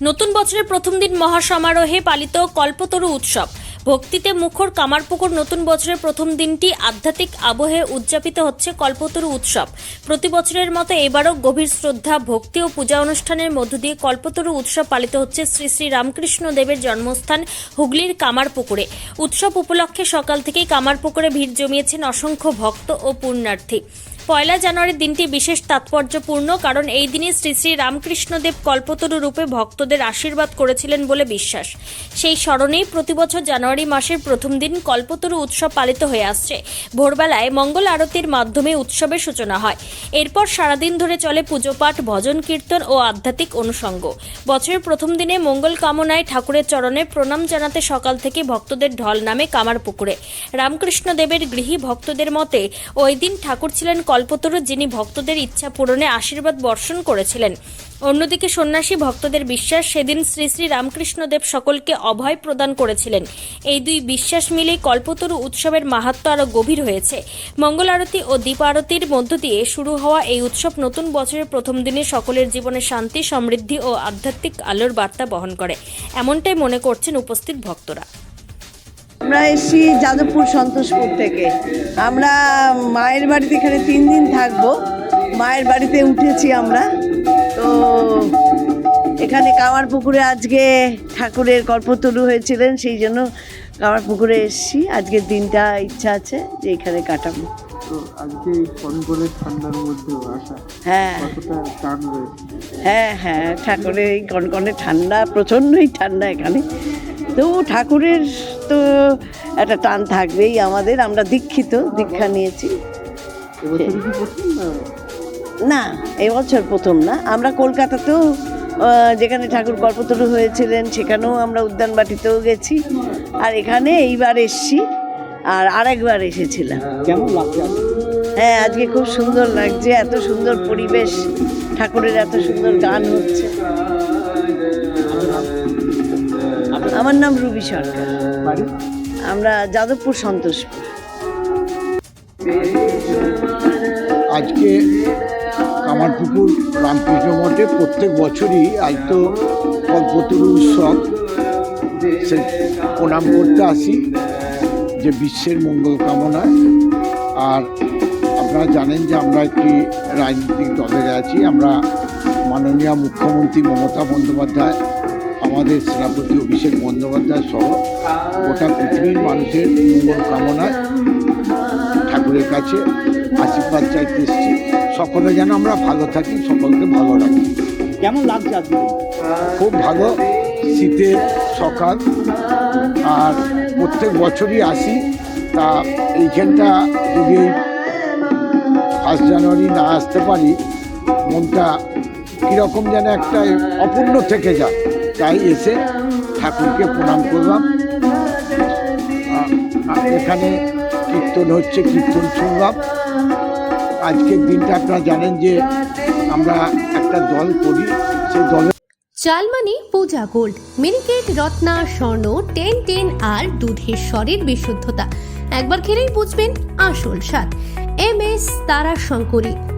নতুন বছরের প্রথম দিন মহাসমারোহে পালিত কল্পতরু উৎসব। ভক্তিতে মুখর কামারপুকুর নতুন বছরের প্রথম দিনটি আধ্যাত্মিক আবহে উদযাপিত হচ্ছে কল্পতরু উৎসব। প্রতি বছরের মতো এবারও গভীর শ্রদ্ধা, ভক্তি ও পূজা অনুষ্ঠানের মধ্য দিয়ে কল্পতরু উৎসব পালিত হচ্ছে শ্রী শ্রী রামকৃষ্ণ দেবের জন্মস্থান হুগলির কামারপুকুরে। উৎসব উপলক্ষে সকাল থেকেই কামারপুকুরে ভিড় জমিয়েছেন অসংখ্য ভক্ত ও পুণ্যার্থী। পয়লা জানুয়ারির দিনটি বিশেষ তাৎপর্যপূর্ণ কারণ এই দিনে শ্রী শ্রী রামকৃষ্ণদেব কল্পতরু রূপে ভক্তদের আশীর্বাদ করেছিলেন বলে বিশ্বাস। সেই স্মরণেই প্রতিবছর জানুয়ারি মাসের প্রথম দিন কল্পতরু উৎসব পালিত হয়ে আসছে। ভোরবেলায় মঙ্গল আরতির মাধ্যমে উৎসবের সূচনা হয়। এরপর সারাদিন ধরে চলে পুজো পাঠ ভজন কীর্তন ও আধ্যাত্মিক অনুষঙ্গ। বছরের প্রথম দিনে মঙ্গল কামনায় ঠাকুরের চরণে প্রণাম জানাতে সকাল থেকে ভক্তদের ঢল নামে কামার পুকুরে রামকৃষ্ণ দেবের গৃহী ভক্তদের মতে, ওই দিন ঠাকুর ছিলেন কল্পতরু যিনি ভক্তদের ইচ্ছা পূরণে আশীর্বাদ বর্ষণ করেছিলেন। অন্যদিকে সন্ন্যাসী ভক্তদের বিশ্বাস সেদিন শ্রী শ্রী রামকৃষ্ণদেব সকলকে অভয় প্রদান করেছিলেন। এই দুই বিশ্বাস মিলেই কল্পতরু উৎসবের মাহাত্ম আরও গভীর হয়েছে। মঙ্গল আরতি ও দীপ আরতির মধ্য দিয়ে শুরু হওয়া এই উৎসব নতুন বছরের প্রথম দিনে সকলের জীবনে শান্তি, সমৃদ্ধি ও আধ্যাত্মিক আলোর বার্তা বহন করে। এমনটাই মনে করছেন উপস্থিত ভক্তরা। আমরা এসেছি যাদবপুর সন্তোষপুর থেকে। আমরা মায়ের বাড়িতে এখানে তিন দিন থাকব। মায়ের বাড়িতে উঠেছি আমরা। তো এখানে কামার পুকুরে আজকে ঠাকুরের কল্পতরু হয়েছিলেন সেই জন্য কামার পুকুরে এসেছি। আজকের দিনটা ইচ্ছা আছে যে এখানে কাটাবো। আজকে কনকনে ঠান্ডার মধ্যেও আসা হ্যাঁ। হ্যাঁ হ্যাঁ ঠাকুরের এই কনকনে ঠান্ডা প্রচণ্ডই ঠান্ডা এখানে। তবু ঠাকুরের তো একটা টান থাকবেই আমাদের আমরা দীক্ষিত দীক্ষা নিয়েছি। না? এবছর প্রথম না। আমরা কলকাতাতেও যেখানে ঠাকুর কল্পতরু হয়েছিলেন সেখানেও আমরা উদ্যানবাটিতেও গেছি। আর এখানে এইবার এসছি আর আরেকবার এসেছিলাম। হ্যাঁ আজকে খুব সুন্দর লাগছে এত সুন্দর পরিবেশ ঠাকুরের এত সুন্দর গান হচ্ছে। আমার নাম রুবি সরকার। আমরা যাদবপুর সন্তোষপুর আজকে আমার কামারপুকুর রামকৃষ্ণ মঠে প্রত্যেক বছরই আজ তো কল্পতরু উৎসব। সে প্রণাম করতে আসি যে বিশ্বের মঙ্গল কামনায় আর আপনারা জানেন যে আমরা একটি রাজনৈতিক দলে আছি। আমরা মাননীয় মুখ্যমন্ত্রী মমতা বন্দ্যোপাধ্যায় আমাদের সেনাপতি অভিষেক বন্দ্যোপাধ্যায় সহ গোটা পৃথিবীর মানুষের মঙ্গল কামনায় ঠাকুরের কাছে আশীর্বাদ চাইতে এসেছি। সকলে যেন আমরা ভালো থাকি সকলকে ভালো রাখি। কেমন লাগছে আজকে? খুব ভালো শীতের সকাল আর প্রত্যেক বছরই আসি। তা এইখানটা যদি ফার্স্ট জানুয়ারি না আসতে পারি মনটা কীরকম যেন একটা অপূর্ণ থেকে যায়। তাই এসে ঠাকুরকে প্রণাম করলাম। এখানে কীর্তন হচ্ছে, কীর্তন শুনলাম। আজকের দিনটা আপনারা জানেন যে আমরা একটা দল করি, সেই দলের চালমানি, পূজা গোল্ড, মিনিকেট, রত্না, স্বর্ণ, টেন টেন আর দুধের স্বরের বিশুদ্ধতা। একবার খেলেই বুঝবেন আসল স্বাদ। এম এস তারা শঙ্করী